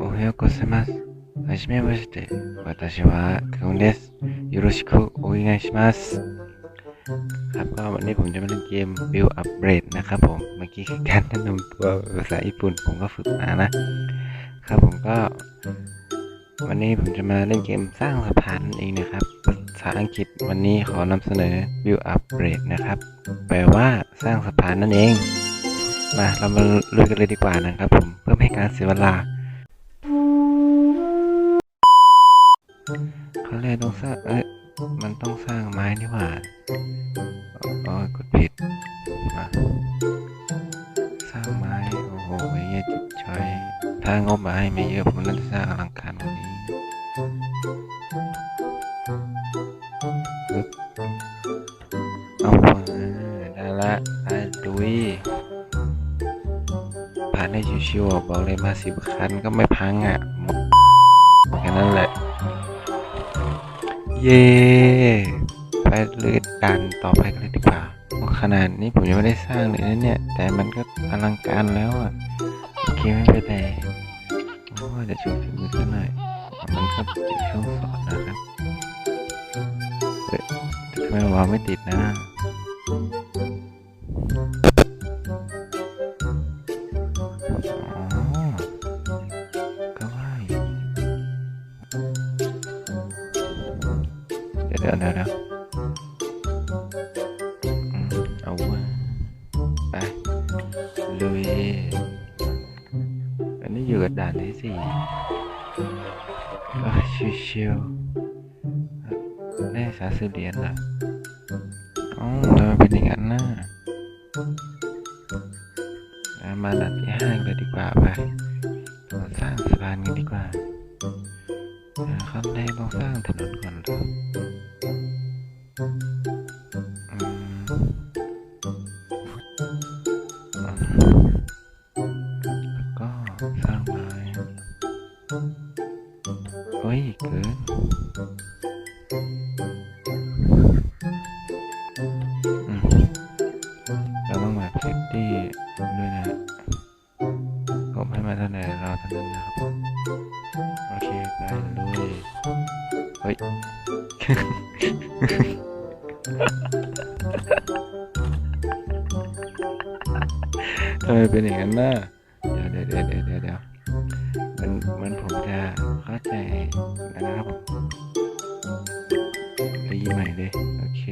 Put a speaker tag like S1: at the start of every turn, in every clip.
S1: おはようございます。はじめまして。私はคุงです。よろしくお願いします ครับก็วันนี้ผมจะมาเล่นเกม Build Upgrade นะครับผม เมื่อกี้คือการแนะนำตัวภาษาญี่ปุ่นผมก็ฝึกมานะ ครับผมก็ วันนี้ผมจะมาเล่นเกมสร้างสะพานนั่นเองนะครับ ภาษาอังกฤษวันนี้ขอนำเสนอ Build Upgrade นะครับ แปลว่าสร้างสะพานนั่นเอง มาเรามาลุยกันเลยดีกว่านะครับผม เพื่อไม่ให้การเสียเวลา ขาเลยต้องสร้าง เอ้ย มันต้องสร้างไม้นี่หว่าอ๋อกดผิดมาสร้างไม้ โอ้โหไอ้เหี้ยจิตชอย ถ้างบมาให้ไม่เยอะ ผมน่าจะสร้างอลังการกว่านี้เอามาได้ละไปลุยผ่านได้ชิวๆบอกเลยมาสิบคันก็ไม่พังอะหมดแค่นั้นแหละ เย่ไปเลยดันต่อไปกันเลยดีกว่าขนาดนี้ผมยังไม่ได้สร้างเลยนะเนี่ย แต่มันก็อลังการแล้วอะโอเคไม่เป็นไรโอ้เดี๋ยวโชว์ฝีมือกันหน่อยมันก็ติดช่วงสอนนะครับเฮ้ยแต่ทำไมวางไม่ติดนะ ดี๋ยวเดี๋ยวเอาว่าไปลุยอันนี้อยู่กับด่านที่สี่ก็ชิวๆได้สาสือเหรียญเหรออ๋อแล้วมันเป็นอย่างนั้นนะมาด่านที่ห้ากันเลยดีกว่าไปสร้างสะพานกันดีกว่า อ่าขั้นเราสร้างถนนก่อนเหรออืมแล้วก็สร้างไม้เฮ้ยเกิน เคไปลุยเฮ้ย ทำไมเป็นอย่างนั้นน่ะเดี๋ยวเดี๋ยวเดี๋ยวเดี๋ยวเดี๋ยวมันมันผมจะเข้าใจนะครับผมรีใหม่เลยโอเค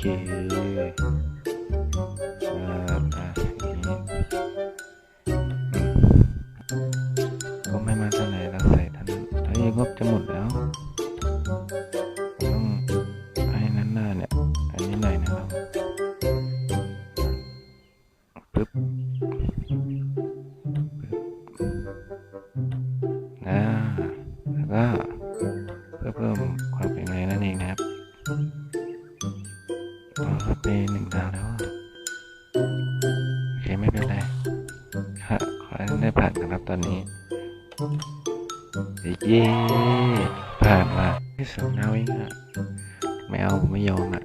S1: โแล้วโอเคไม่เป็นไรฮะขอให้ได้ผ่านนะครับตอนนี้เย้ผ่านมาที่สองดาวเองอะไม่เอาไม่ยอมอะ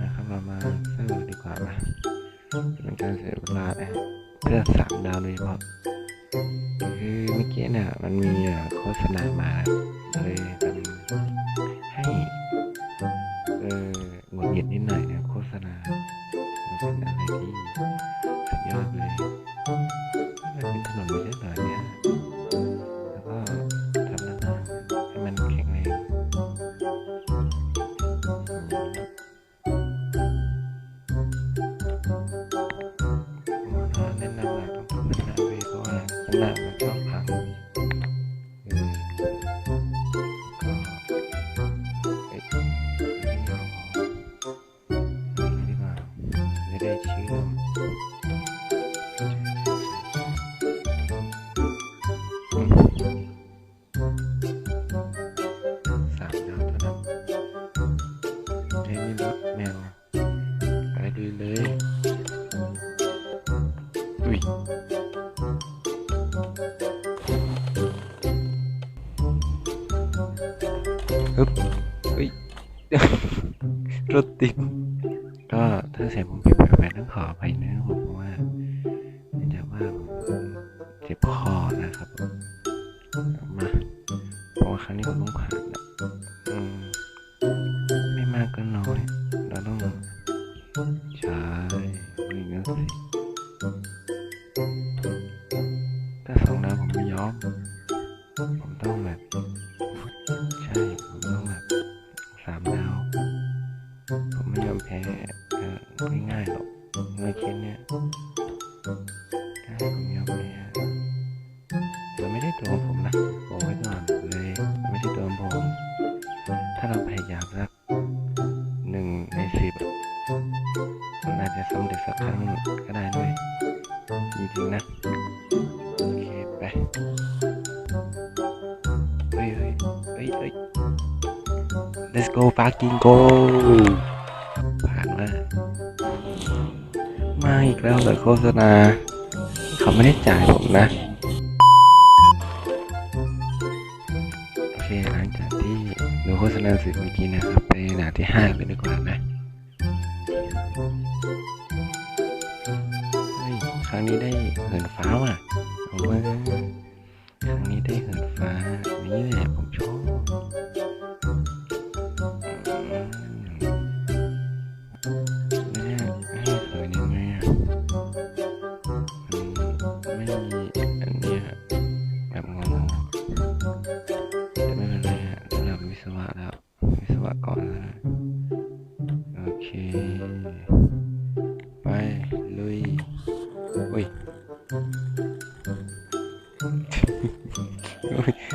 S1: นะครับเรามาเซอร์ดีกว่ามาเป็นการเสียเวลาเพื่อสามดาวโดยเฉพาะคือเมื่อกี้เนี่ยมันมีโฆษณามาเลย เป็นอะไรที่สุดยอดเลยมันเป็นถนนไม่ใช่เหรอเนี่ยแล้วก็ทำน้าน้าให้มันแข็งแรงแนะนำว่าต้องทำหน้าเว้ยเพราะว่าหน้ามันชอง ฮึบเฮ้ย รถติด ก็ถ้าเสียงผมผิดไปต้องขออภัยนะครับผมเพราะว่าเนื่องจากว่าผมเจ็บคอนะครับ มาเพราะว่าครั้งนี้ผมต้องผ่านนะอืม มันอาจจะสำเร็จสักครั้งก็ได้ด้วยจริงๆนะ โอเคไป เฮ้ยเฮ้ยเฮ้ยเฮ้ย let's go fucking go ผ่านมามาอีกแล้วเหรอโฆษณา เขาไม่ได้จ่ายผมนะ โอเคหลังจากที่ดูโฆษณาเสร็จเมื่อกี้นะครับ ไปหน้าที่ห้าเลยดีกว่านะ ครั้งนี้ได้เหินฟ้าว่ะเอามาครั้งนี้ได้เหินฟ้า นี่แหละผมชอบ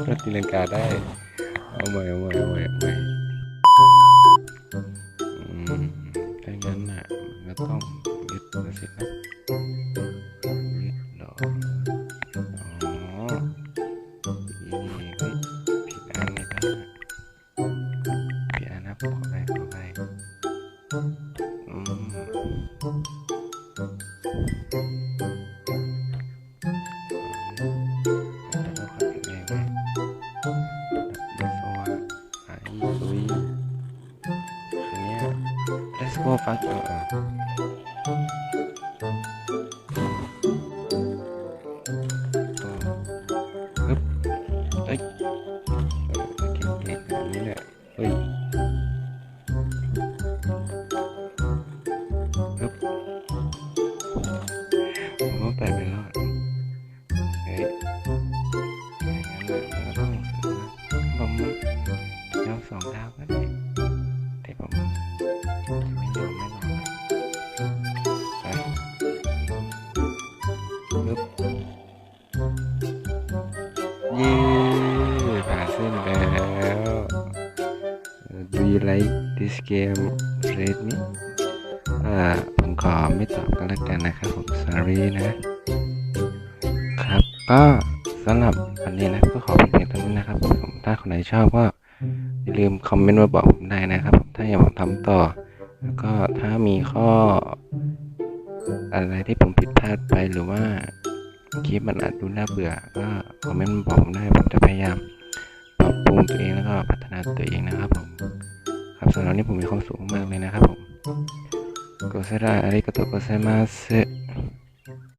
S1: เราตีลังกาได้ เอาใหม่เอาใหม่เอาใหม่เอาใหม่อืมถ้างั้นน่ะมันก็ต้องยึดนะสินะยึดดอกอ๋อ๋ let's go fuck เออเออฮึบเอ้ยเออเก่ง like this game Rate me อ่าผมขอไม่ตอบก็แล้วกันนะครับผม sorry นะ ครับ ก็สำหรับวันนี้นะก็ขอเพียงเท่านี้นะครับผมถ้าคนไหนชอบก็อย่าลืมคอมเมนต์มาบอกผมได้นะครับ ถ้าอยากผมทำต่อ แล้วก็ถ้ามีข้อ อะไรที่ผมผิดพลาดไปหรือว่าคลิปมันอาจดูน่าเบื่อ ก็คอมเมนต์มาบอกผมได้ผมจะพยายามปรับปรุงตัวเองแล้วก็พัฒนาตัวเองนะครับผม ครับสำหรับนนี้ผมมีความสุขมากเลยนะครับผมโกเซราอาริกาโตโกเซมาเซ